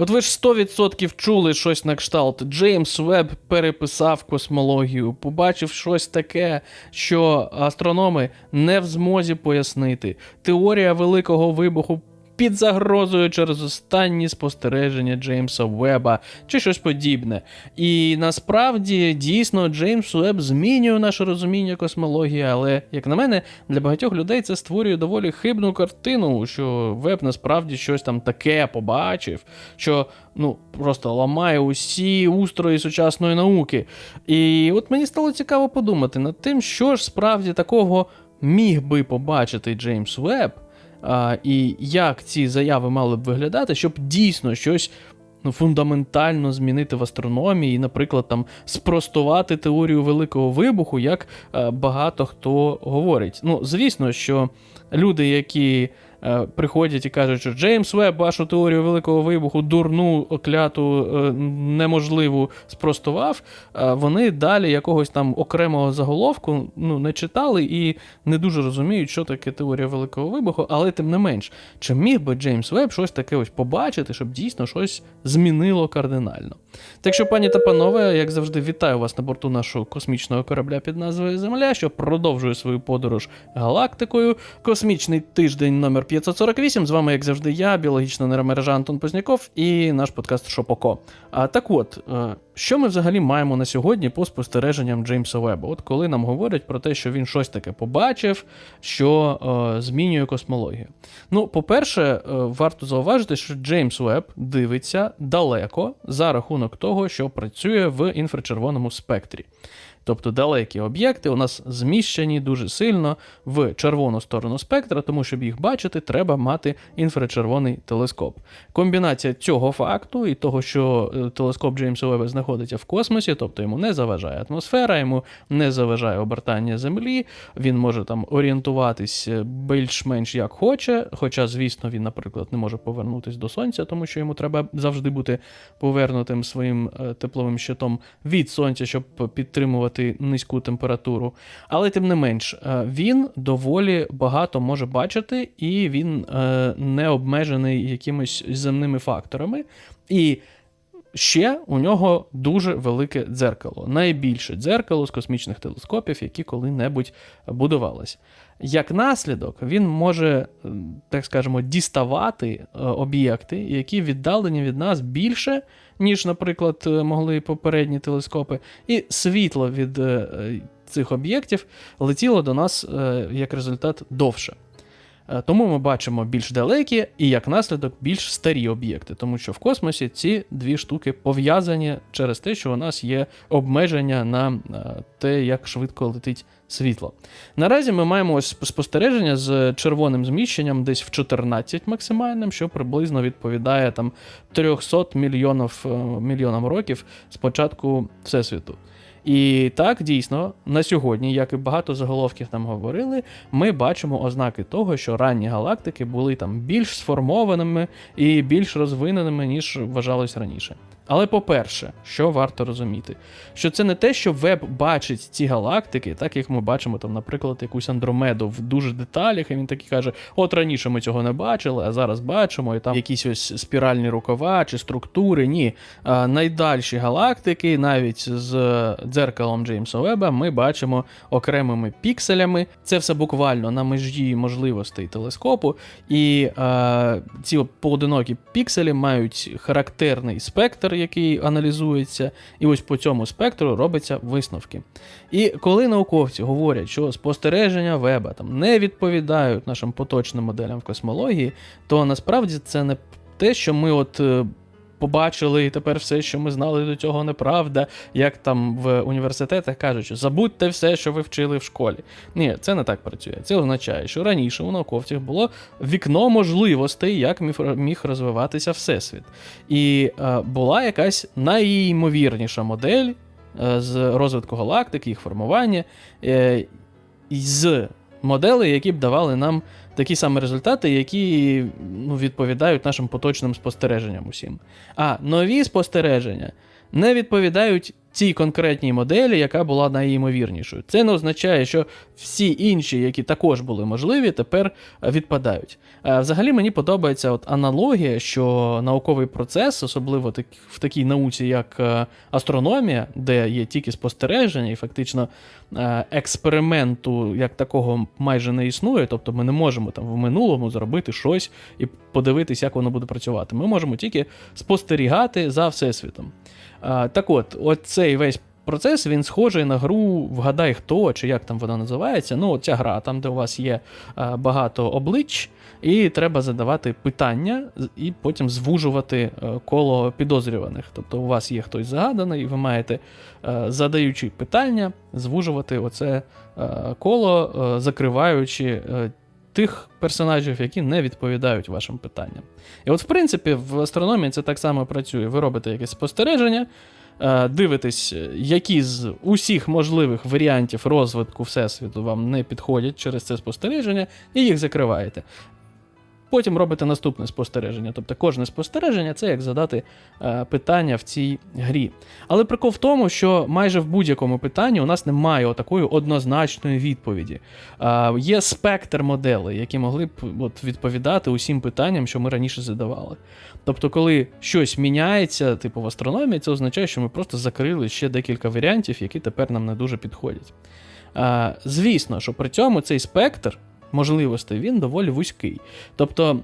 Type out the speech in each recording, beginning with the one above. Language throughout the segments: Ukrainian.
От ви ж 100% чули щось на кшталт. Джеймс Веб переписав космологію, побачив щось таке, що астрономи не в змозі пояснити. Теорія великого вибуху під загрозою через останні спостереження Джеймса Веба чи щось подібне. І насправді дійсно Джеймс Веб змінює наше розуміння космології, але, як на мене, для багатьох людей це створює доволі хибну картину, що Веб насправді щось там таке побачив, що ну просто ламає усі устрої сучасної науки. І от мені стало цікаво подумати над тим, що ж справді такого міг би побачити Джеймс Веб. А, і як ці заяви мали б виглядати, щоб дійсно щось ну, фундаментально змінити в астрономії, наприклад, там спростувати теорію великого вибуху, як е, багато хто говорить. Ну, звісно, що люди, які приходять і кажуть, що Джеймс Веб вашу теорію великого вибуху, дурну, окляту, е, неможливу спростував, е, вони далі якогось там окремого заголовку ну, не читали і не дуже розуміють, що таке теорія великого вибуху, але тим не менш, чи міг би Джеймс Веб щось таке ось побачити, щоб дійсно щось змінило кардинально. Так що, пані та панове, як завжди, вітаю вас на борту нашого космічного корабля під назвою Земля, що продовжує свою подорож галактикою. Космічний тиждень номер 548. З вами, як завжди, я, біологічна нейромережа Антон Позняков і наш подкаст Шопоко. А так от, е, що ми взагалі маємо на сьогодні по спостереженням Джеймса Веба? От коли нам говорять про те, що він щось таке побачив, що е, змінює космологію. Ну, по-перше, е, варто зауважити, що Джеймс Веб дивиться далеко за рахунок того, що працює в інфрачервоному спектрі. Тобто далекі об'єкти у нас зміщені дуже сильно в червону сторону спектра, тому щоб їх бачити, треба мати інфрачервоний телескоп. Комбінація цього факту і того, що е, телескоп Джеймса Веба знаходиться в космосі, тобто йому не заважає атмосфера, йому не заважає обертання Землі, він може там орієнтуватись е, більш-менш як хоче. Хоча, звісно, він, наприклад, не може повернутися до сонця, тому що йому треба завжди бути повернутим своїм е, тепловим щитом від сонця, щоб підтримувати низьку температуру. Але тим не менш, е, він доволі багато може бачити, і він е, не обмежений якимись земними факторами. І ще у нього дуже велике дзеркало, найбільше дзеркало з космічних телескопів, які коли-небудь будувалися. Як наслідок, він може, так скажемо, діставати е, об'єкти, які віддалені від нас більше, ніж, наприклад, е, могли попередні телескопи, і світло від е, цих об'єктів летіло до нас як результат довше. Е, Тому ми бачимо більш далекі і як наслідок більш старі об'єкти, тому що в космосі ці дві штуки пов'язані через те, що у нас є обмеження на е, те, як швидко летить світло. Наразі ми маємо ось спостереження з червоним зміщенням десь в 14 максимальним, що приблизно відповідає там 300 мільйонів, е, мільйонам років з початку Всесвіту. І так, дійсно, на сьогодні, як і багато заголовків нам говорили, ми бачимо ознаки того, що ранні галактики були там більш сформованими і більш розвиненими, ніж вважалось раніше. Але по-перше, що варто розуміти, що це не те, що веб бачить ці галактики, так як ми бачимо, там, наприклад, якусь Андромеду в дуже деталях, і він такий каже: от раніше ми цього не бачили, а зараз бачимо, і там якісь ось спіральні рукава чи структури. Ні. Найдальші галактики, навіть з дзеркалом Джеймса Веба, ми бачимо окремими пікселями. Це все буквально на межі можливостей телескопу. І е, ці поодинокі пікселі мають характерний спектр, який аналізується, і ось по цьому спектру робляться висновки. І коли науковці говорять, що спостереження веба там не відповідають нашим поточним моделям в космології, то насправді це не те, що ми от. Побачили, і тепер все, що ми знали до цього, неправда. Як там в університетах кажуть, забудьте все, що ви вчили в школі. Ні, це не так працює. Це означає, що раніше у науковців було вікно можливостей, як міг розвиватися всесвіт. І е, була якась найімовірніша модель е, з розвитку галактики, їх формування, е, з моделей, які б давали нам такі самі результати, які ну, відповідають нашим поточним спостереженням усім. А нові спостереження не відповідають цій конкретній моделі, яка була найімовірнішою. Це не означає, що всі інші, які також були можливі, тепер е, відпадають. Е, Взагалі мені подобається от аналогія, що науковий процес, особливо в такій науці, як е, астрономія, де є тільки спостереження, і фактично експерименту як такого майже не існує. Тобто ми не можемо там в минулому зробити щось і подивитись, як воно буде працювати. Ми можемо тільки спостерігати за всесвітом. Так от, от цей весь процес він схожий на гру Вгадай хто, чи як там вона називається. Ну, ця гра, там, де у вас є а, багато облич, і треба задавати питання, і потім звужувати е, коло підозрюваних. Тобто у вас є хтось загаданий, і ви маєте, е, задаючи питання, звужувати оце е, коло, е, закриваючи. е, Тих персонажів, які не відповідають вашим питанням. І от, в принципі, в астрономії це так само працює. Ви робите якесь спостереження, е, дивитесь, е, які з усіх можливих варіантів розвитку Всесвіту вам не підходять через це спостереження, і їх закриваєте. Потім робите наступне спостереження. Тобто кожне спостереження це як задати е, питання в цій грі. Але прикол в тому, що майже в будь-якому питанні у нас немає такої однозначної відповіді. Е, є спектр моделей, які могли б от, відповідати усім питанням, що ми раніше задавали. Тобто, коли щось міняється, типу в астрономії, це означає, що ми просто закрили ще декілька варіантів, які тепер нам не дуже підходять. Е, звісно, що при цьому цей спектр можливостей він доволі вузький. Тобто,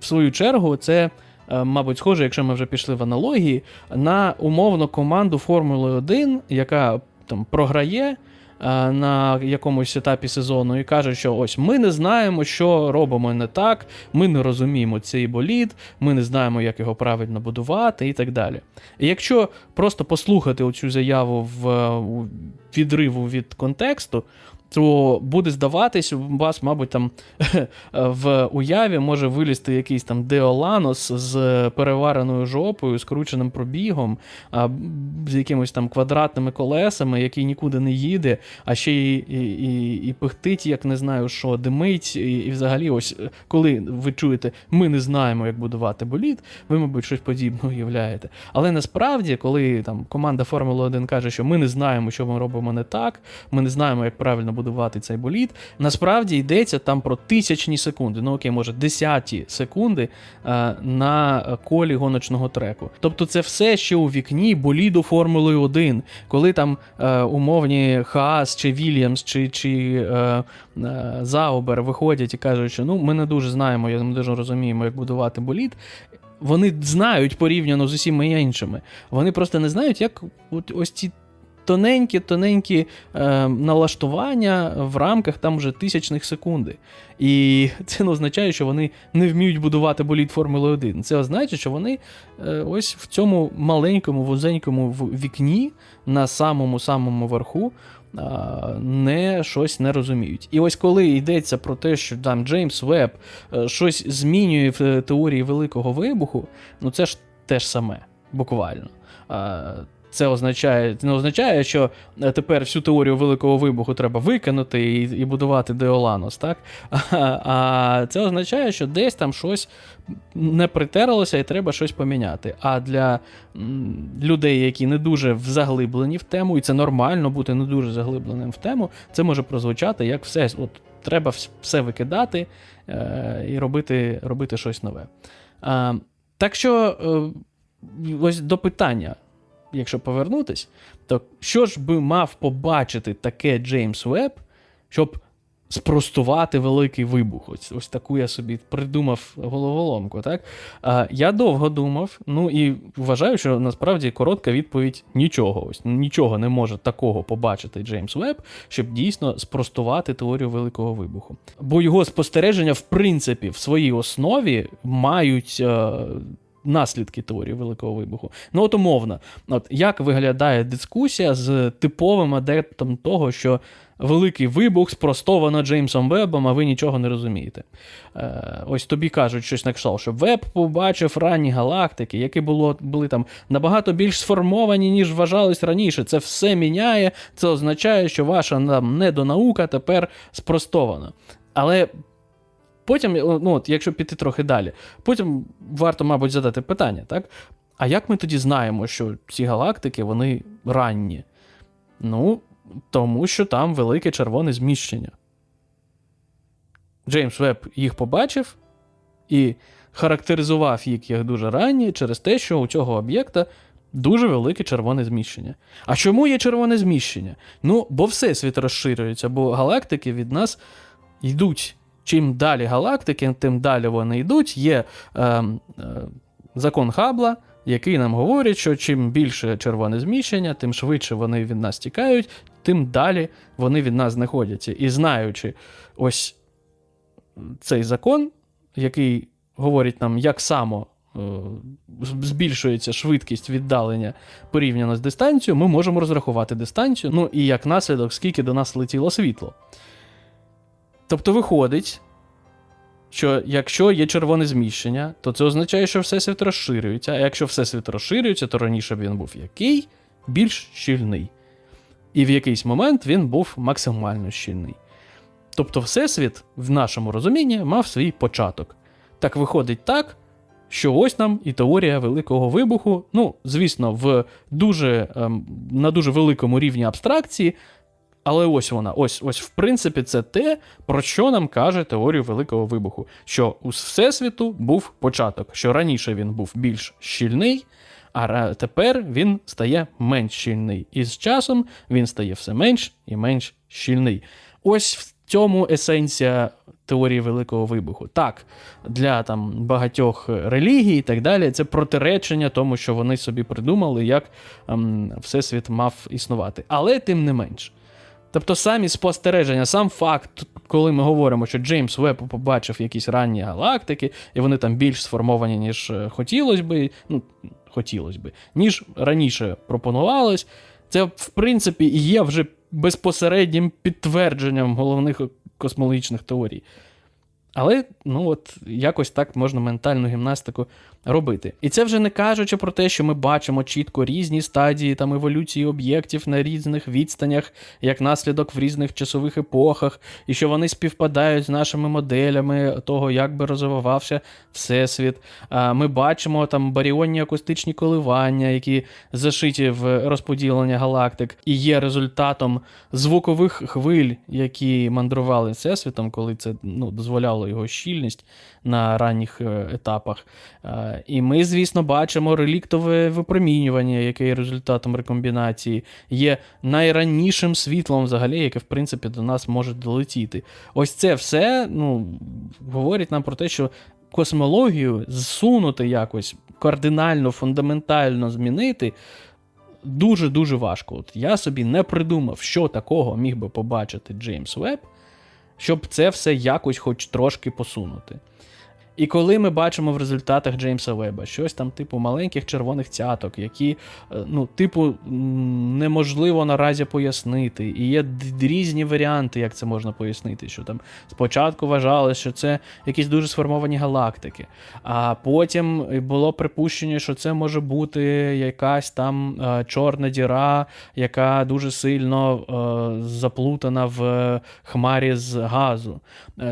в свою чергу, це. е, Мабуть, схоже, якщо ми вже пішли в аналогії, на умовно команду Формули 1, яка там програє е, на якомусь етапі сезону і каже, що ось ми не знаємо, що робимо не так, ми не розуміємо цей болід, ми не знаємо, як його правильно будувати і так далі. І якщо просто послухати оцю заяву в е, відриву від контексту, то буде здаватись, у вас, мабуть, там в уяві може вилізти якийсь там Деоланос з перевареною жопою, скрученим пробігом, з якимось там квадратними колесами, який нікуди не їде, а ще і, і, і, і пихтить, як не знаю що, димить. І, і взагалі, ось коли ви чуєте, ми не знаємо, як будувати болід, ви, мабуть, щось подібне уявляєте. Але насправді, коли там команда Формули 1 каже, що ми не знаємо, що ми робимо не так, ми не знаємо, як правильно будувати цей болід, насправді йдеться там про тисячні секунди, ну окей, може, десяті секунди е, на колі гоночного треку. Тобто це все ще у вікні боліду Формули 1, коли там е, умовні Хаас чи Вільямс чи, чи е, Заубер виходять і кажуть, що ну ми не дуже знаємо, я не дуже розуміємо, як будувати болід. Вони знають порівняно з усіма іншими. Вони просто не знають, як ось ці тоненькі, тоненькі е, налаштування в рамках там вже тисячних секунди. І це не означає, що вони не вміють будувати болід Формули 1. Це означає, що вони е, ось в цьому маленькому, вузенькому вікні на самому самому верху. а, Не щось не розуміють. І ось коли йдеться про те, що там Джеймс Веб е, щось змінює в е, теорії Великого вибуху, ну це ж те ж саме, буквально. Це означає, не означає, що е, тепер всю теорію великого вибуху треба викинути і, і будувати Деоланос, так? А, а це означає, що десь там щось не притерлося і треба щось поміняти. А для людей, які не дуже заглиблені в тему, і це нормально бути не дуже заглибленим в тему, це може прозвучати як все. От треба все викидати е, і робити, робити щось нове. А, так що, е, ось до питання, якщо повернутись, то що ж би мав побачити таке Джеймс Веб, щоб спростувати великий вибух? Ось, ось таку я собі придумав головоломку. Так? А, я довго думав, ну і вважаю, що насправді коротка відповідь нічого. Ось нічого не може такого побачити Джеймс Веб, щоб дійсно спростувати теорію великого вибуху. Бо його спостереження, в принципі, в своїй основі мають. Наслідки теорії великого вибуху. Ну, от умовно, от як виглядає дискусія з типовим адептом того, що великий вибух спростовано Джеймсом Вебом, а ви нічого не розумієте. Е, ось тобі кажуть щось на кшталт, що Веб побачив ранні галактики, які було, були там набагато більш сформовані, ніж вважалось раніше. Це все міняє, це означає, що ваша нам недонаука тепер спростована. Але Потім, ну, от, якщо піти трохи далі, потім варто, мабуть, задати питання, так? А як ми тоді знаємо, що ці галактики вони ранні? Ну, тому що там велике червоне зміщення. Джеймс Веб їх побачив і характеризував їх як дуже ранні через те, що у цього об'єкта дуже велике червоне зміщення. А чому є червоне зміщення? Ну, бо Всесвіт розширюється, бо галактики від нас йдуть. Чим далі галактики, тим далі вони йдуть. Є е, е, закон Хаббла, який нам говорить, що чим більше червоне зміщення, тим швидше вони від нас тікають, тим далі вони від нас знаходяться. І знаючи ось цей закон, який говорить нам, як само е, збільшується швидкість віддалення порівняно з дистанцією, ми можемо розрахувати дистанцію, ну і як наслідок, скільки до нас летіло світло. Тобто виходить, що якщо є червоне зміщення, то це означає, що Всесвіт розширюється. А якщо Всесвіт розширюється, то раніше він був який? Більш щільний. І в якийсь момент він був максимально щільний. Тобто, Всесвіт, в нашому розумінні, мав свій початок. Так виходить так, що ось нам і теорія Великого вибуху, ну, звісно, в дуже, ем, на дуже великому рівні абстракції, але ось вона, ось, ось, в принципі, це те, про що нам каже теорія Великого вибуху: що у Всесвіту був початок, що раніше він був більш щільний, а тепер він стає менш щільний. І з часом він стає все менш і менш щільний. Ось в цьому есенція теорії Великого вибуху. Так, для там багатьох релігій і так далі, це протиречення тому, що вони собі придумали, як ем, всесвіт мав існувати. Але тим не менш. Тобто самі спостереження, сам факт, коли ми говоримо, що Джеймс Веб побачив якісь ранні галактики, і вони там більш сформовані, ніж е, хотілося би, ну, хотілося би, ніж раніше пропонувалось, це, в принципі, є вже безпосереднім підтвердженням головних космологічних теорій. Але ну от якось так можна ментальну гімнастику робити. І це вже не кажучи про те, що ми бачимо чітко різні стадії там еволюції об'єктів на різних відстанях, як наслідок в різних часових епохах, і що вони співпадають з нашими моделями того, як би розвивався всесвіт. Ми бачимо там баріонні акустичні коливання, які зашиті в розподілення галактик, і є результатом звукових хвиль, які мандрували всесвітом, коли це ну, дозволяло його щільність на ранніх е, етапах. І ми, звісно, бачимо реліктове випромінювання, яке є результатом рекомбінації, є найраннішим світлом, взагалі, яке, в принципі, до нас може долетіти. Ось це все ну, говорить нам про те, що космологію зсунути якось кардинально, фундаментально змінити. Дуже-дуже важко. От я собі не придумав, що такого міг би побачити Джеймс Веб, щоб це все якось хоч трошки посунути. І коли ми бачимо в результатах Джеймса Веба щось там, типу, маленьких червоних цяток, які, е, ну, типу, неможливо наразі пояснити. І є різні варіанти, як це можна пояснити. Що там спочатку вважалось, що це якісь дуже сформовані галактики, а потім було припущення, що це може бути якась там е, чорна діра, яка дуже сильно е, заплутана в хмарі з газу.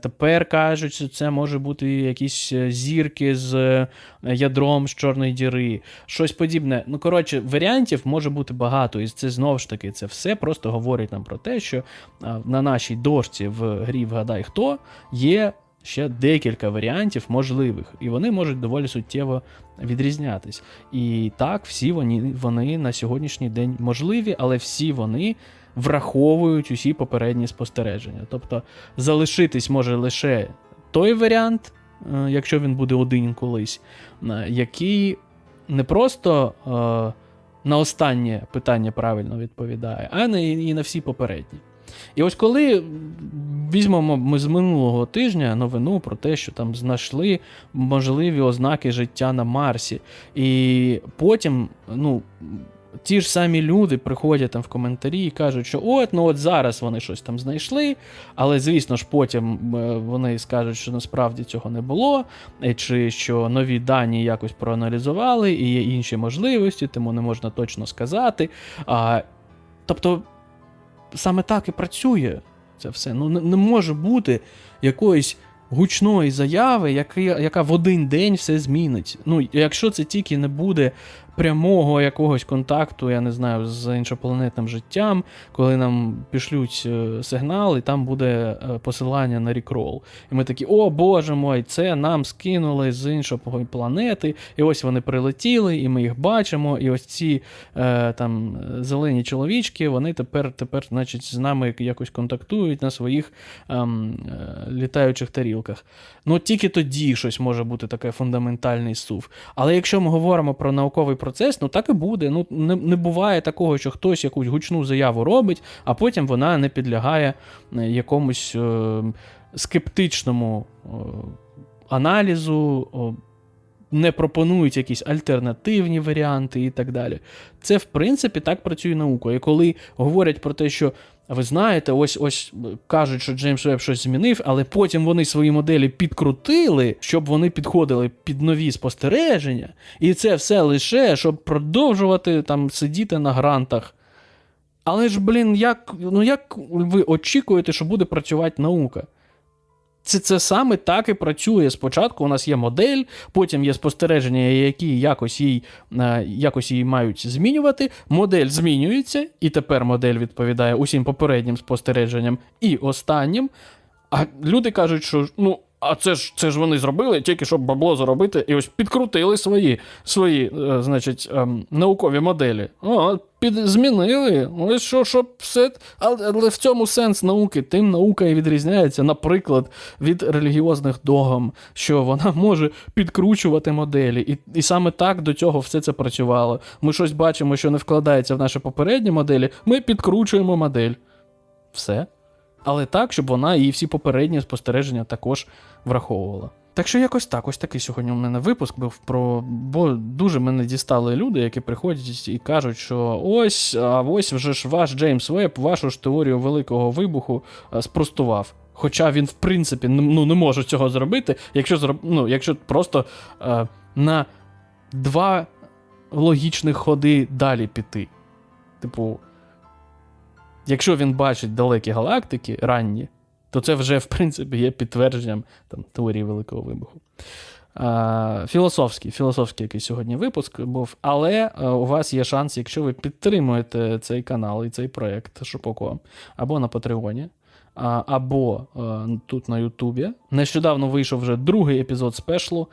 Тепер кажуть, що це може бути якісь е, зірки з е, ядром з чорної діри, щось подібне. Ну, коротше, варіантів може бути багато, і це знову ж таки, це все просто говорить нам про те, що на нашій дошці в грі Вгадай хто є ще декілька варіантів можливих, і вони можуть доволі суттєво відрізнятись. І так, всі вони, вони на сьогоднішній день можливі, але всі вони враховують усі попередні спостереження. Тобто залишитись може лише той варіант, е, якщо він буде один колись, е, який не просто е, на останнє питання правильно відповідає, а і на всі попередні. І ось коли візьмемо ми з минулого тижня новину про те, що там знайшли можливі ознаки життя на Марсі, і потім, ну. Ті ж самі люди приходять там в коментарі і кажуть, що от, ну от зараз вони щось там знайшли, але звісно ж потім е, вони скажуть, що насправді цього не було, е, чи що нові дані якось проаналізували, і є інші можливості, тому не можна точно сказати. А, тобто саме так і працює це все. Ну, не, не може бути якоїсь гучної заяви, яка, яка в один день все змінить. Ну, якщо це тільки не буде прямого якогось контакту, я не знаю, з іншопланетним життям, коли нам пішлють е, сигнал, і там буде е, посилання на рікрол. І ми такі, о боже мой, це нам скинули з іншої планети, і ось вони прилетіли, і ми їх бачимо. І ось ці е, там е, зелені чоловічки, вони тепер, тепер, значить, з нами якось контактують на своїх ем, е, літаючих тарілках. Ну, тільки тоді щось може бути таке фундаментальний сув. Але якщо ми говоримо про науковий процес, ну так і буде. Ну, не, не буває такого, що хтось якусь гучну заяву робить, а потім вона не підлягає е, якомусь е, скептичному е, аналізу. Не пропонують якісь альтернативні варіанти і так далі. Це, в принципі, так працює наука. І коли говорять про те, що ви знаєте, ось ось кажуть, що Джеймс Веб щось змінив, але потім вони свої моделі підкрутили, щоб вони підходили під нові спостереження, і це все лише, щоб продовжувати там сидіти на грантах. Але ж, блін, як, ну як ви очікуєте, що буде працювати наука? Це, це саме так і працює. Спочатку у нас є модель, потім є спостереження, які якось її, е, якось її мають змінювати. Модель змінюється, і тепер модель відповідає усім попереднім спостереженням і останнім. А люди кажуть, що ну. А це ж це ж вони зробили тільки щоб бабло заробити, і ось підкрутили свої свої, е, значить, ем, наукові моделі. О, під, змінили. Ось що, щоб все. Але, але в цьому сенс науки. Тим наука і відрізняється, наприклад, від релігіозних догм, що вона може підкручувати моделі. І, і саме так до цього все це працювало. Ми щось бачимо, що не вкладається в наші попередні моделі, ми підкручуємо модель. Все. Але так, щоб вона і всі попередні спостереження також враховувала. Так що якось так, ось такий сьогодні у мене випуск був про. Бо дуже мене дістали люди, які приходять і кажуть, що ось, а ось вже ж ваш Джеймс Веб, вашу ж теорію великого вибуху спростував. Хоча він, в принципі, ну, не може цього зробити, якщо ну, якщо просто а, на два логічних ходи далі піти. Типу, якщо він бачить далекі галактики ранні, то це вже, в принципі, є підтвердженням там, теорії Великого вибуху. Філософський, філософський який сьогодні випуск був, але у вас є шанс, якщо ви підтримуєте цей канал і цей проєкт Шопоко, або на Патреоні, або тут на Ютубі. Нещодавно вийшов вже другий епізод спешлу,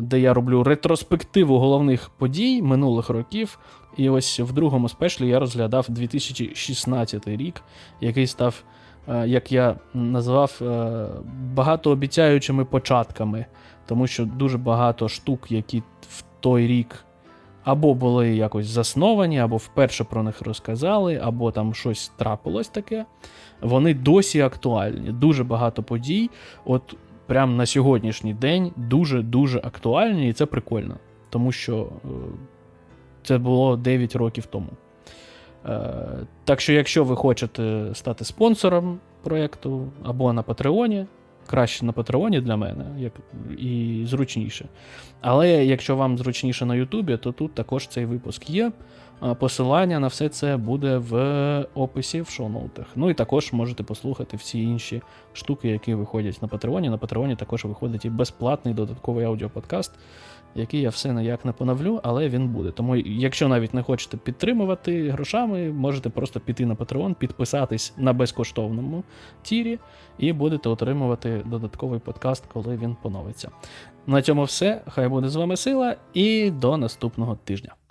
де я роблю ретроспективу головних подій минулих років. І ось в другому спешлі я розглядав 2016 рік, який став, е, як я назвав, е, багатообіцяючими початками, тому що дуже багато штук, які в той рік або були якось засновані, або вперше про них розказали, або там щось трапилось таке, вони досі актуальні. Дуже багато подій. От прямо на сьогоднішній день дуже-дуже актуальні, і це прикольно. Тому що е, це було 9 років тому. Е, так що, якщо ви хочете стати спонсором проєкту або на Патреоні, краще на Патреоні для мене, як і зручніше. Але якщо вам зручніше на Ютубі, то тут також цей випуск є. Посилання на все це буде в описі в шоу-ноутах. Ну і також можете послухати всі інші штуки, які виходять на Патреоні. На Патреоні також виходить і безплатний додатковий аудіоподкаст, який я все ніяк не поновлю, але він буде. Тому, якщо навіть не хочете підтримувати грошами, можете просто піти на Patreon, підписатись на безкоштовному тірі, і будете отримувати додатковий подкаст, коли він поновиться. На цьому все. Хай буде з вами сила, і до наступного тижня.